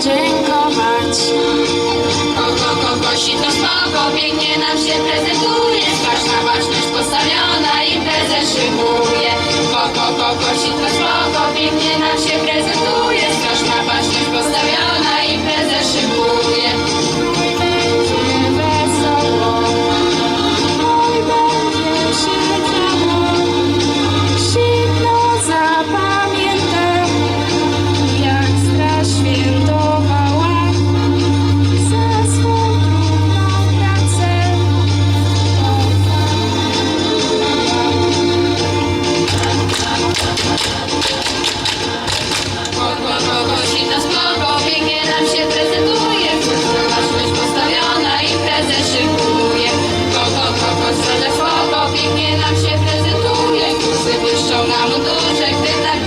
dziękować. Oto kogoś to spoko, pięknie nam się prezentuje. Ważna baczność postawiona i prezent szykuje. Oko kogoś to spoko, pięknie nam się prezentuje. আমি তো সেটাই